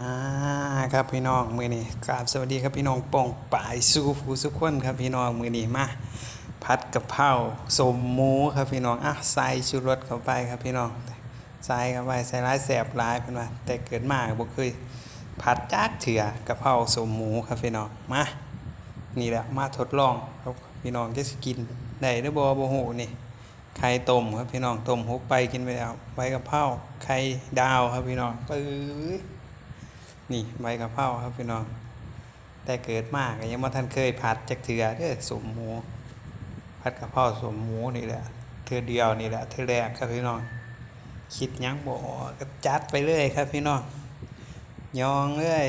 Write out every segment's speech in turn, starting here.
มาครับพี่น้องมือนี้กราบสวัสดีครับพี่น้องป่องป่ายสู้ผู้สุขคนครับพี่น้องมือนี้มาพัดกะเพราสมหมูครับพี่น้องอะใส่ชูรสเข้าไปครับพี่น้องใส่เข้าไปใส่ร้ายแสบร้ายเป็นว่าแต่เกิดมากบ่เคยผัดจักเถื่อกะเพราสมหมูครับพี่น้องมานี่แหละมาทดลองครับพี่น้องจะสกินได้หรือบ่บ่ฮู้นี่ไข่ต้มครับพี่น้องต้มหุบไปกินไปแล้วใบกะเพราไข่ดาวครับพี่น้องปื้อ นี่ใบกะเพราครับพี่น้อง แต่เกิดมากยังม่ทันเคยผัดจักเถื่อเด้อสมหมูผัดกะเพราสมหมูนี่แหละเทือเดียวนี่แหละเทือแรกครับพี่น้องคิดยังบ่ออกก็จัดไปเลยครับพี่น้องยองเลย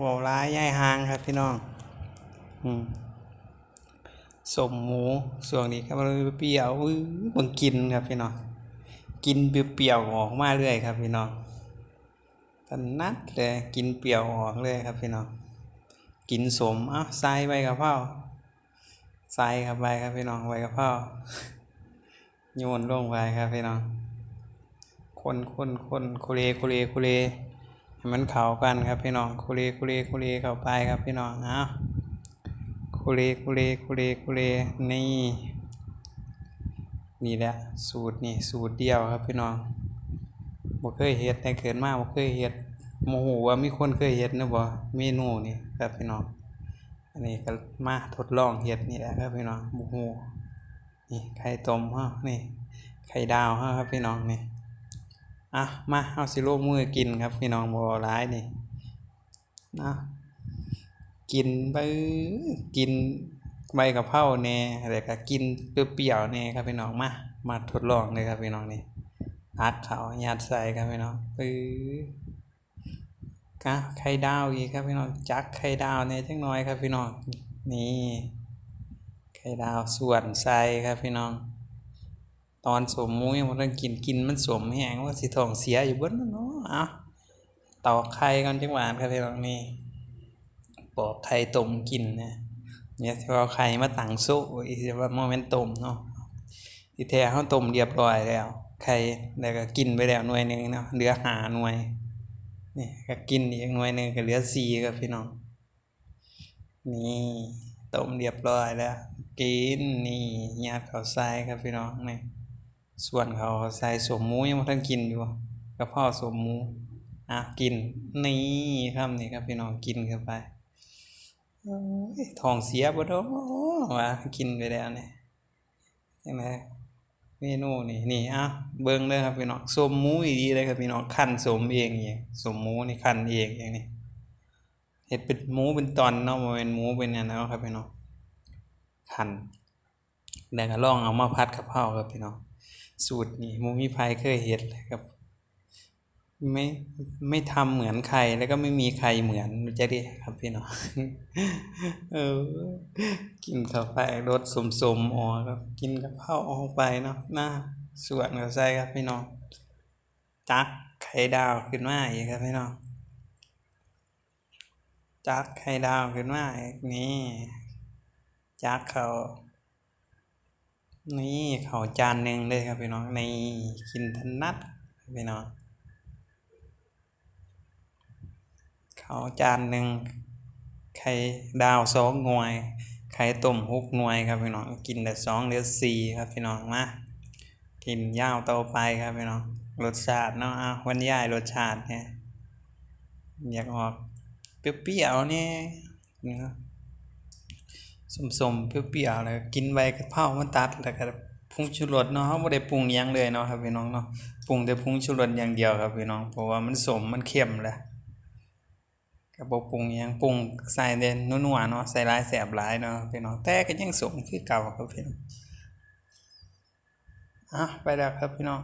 บ่ร้ายย่ายหางครับพี่น้อง อืมสมหมูส่วนนี้ครับมันเปรี้ยวมันกินครับพี่น้องกินเปรี้ยวออกมาเรื่อยครับพี่น้อง ถนัดเลยกินเปรี้ยวออกเลยครับพี่น้องกินสมเอ้าใส่ใบกะเพราใส่ครับใบครับพี่น้องใบกะเพราโยนลงไปครับพี่น้องคนคนคนโคเลโคเลโคเลให้มันเข้ากันครับพี่น้องโคเลโคเลโคเลเข้าไปครับพี่น้องเอ้าคุเรคุเรคุเรคุเรนี่นี่แหละสูตรนี่สูตรเดียวครับพี่น้อง บ่เคยเฮ็ดแต่เกิดมาบ่เคยเฮ็ดโมโหว่ามีคนเคยเฮ็ดนะบ่เมนูนี่ครับพี่น้องอันนี้ก็มาทดลองเฮ็ดนี่แหละครับพี่น้องบ่ฮู้นี่ไข่ต้มฮานี่ไข่ดาวฮาครับพี่น้องนี่อะมาเฮาสิลงมือกินครับพี่น้องบ่หลายนี่นะกินไปกินใบกะเพราแหน่แล้วก็กินเปรี้ยวๆแหน่ครับพี่น้องมามาทดลองเลยครับพี่น้องนี่ อัดเขายัดใส่ครับพี่น้องปื้อกะไข่ดาวอีกครับพี่น้องจักไข่ดาวเนี่ยจังน้อยครับพี่น้องนี่ไข่ดาวส่วนใส่ครับพี่น้อง ตอนสวมหมูยังบ่ทันกินกินมันสวมแห้งว่าสิท้องเสียอยู่เบิดเนาะเอ้าตอกไข่ก่อนจังหวานครับพี่น้องนี่ปอกไข่ต้มกินนะเนี่ยที่ว่าไข่มาตั้งโซ่อีที่ว่าโมเมนต์ต้มเนาะที่แท้เฮาต้มเรียบร้อยแล้ว ไข่แล้วก็กินไปแล้วหน่วยหนึ่งเนาะเหลือหาหน่วยนี่ก็กินอีกหน่วยหนึ่งก็เหลือสี่ครับพี่น้อง นี่ต้มเรียบร้อยแล้ว กินนี่ยัดเขาใส่ครับพี่น้องนี่ส่วนเขาใส่สมมูยังบ่ทันกินอยู่กระเพาะสมมูอะกินนี่ครับนี่ครับพี่น้องกินเข้าไปท้องเสียบ่ดอกว่ากินไปแล้วเนี่จังได เมนูนี่นี่อะเบิ้งเลยครับพี่น้องส้มหมูอีดีเลยครับพี่น้องคั่นส้มเองอย่างส้มหมูนี่คั่นเองอย่างนี้เห็ดเป็นหมูเป็นตอนเนาะมาเป็นหมูเป็นอันนั้นเนาะครับพี่น้องคั่นแล้วก็ลองเอามาพัดกะเข้าครับพี่น้องสูตรนี่มูมีไผเคยเห็ดเลยครับ ไม่ไม่ทำเหมือนใครแล้วก็ไม่มีใครเหมือนรู้จักดิครับพี่น้องเออ กินเข้าไปรสสมๆอ๋อครับกินกับข้าวออกไปเนาะหน้าส่วนก็ใส่ครับพี่น้องจักไข่ดาวขึ้นมาอีกครับพี่น้องจักไข่ดาวขึ้นมาอีกนี่จักเขานี่เขาจานหนึ่งเลยครับพี่น้องนี่กินถนัดครับพี่น้อง ข้าวจานหนึ่งไข่ดาวสองหน่วย ไข่ต้มหกหน่วยครับพี่น้องกินแต่สองเหลือสี่ครับพี่น้องมากินยาวต่อไปครับพี่น้องรสชาติเนาะอะวันยายรสชาติเนี่ยอยากออกเปรี้ยวๆเนี่ยนะสมๆเปรี้ยวๆเลยกินใบกะเพรามาตัดแล้วก็ผงชูรสเนาะเฮาบ่ได้ปรุงยังเลยเนาะครับพี่น้องเนาะปรุงแต่ผงชูรสอย่างเดียวครับพี่น้องเพราะว่ามันสมมันเค็มแหละ ก็บ่ปรุงยังปรุงใส่เด่นัวๆเนาะใส่หลายแสบหลายเนาะพี่น้องแต่ก็ยังสมคือเก่าครับพี่น้องอะไปแล้วครับพี่น้อง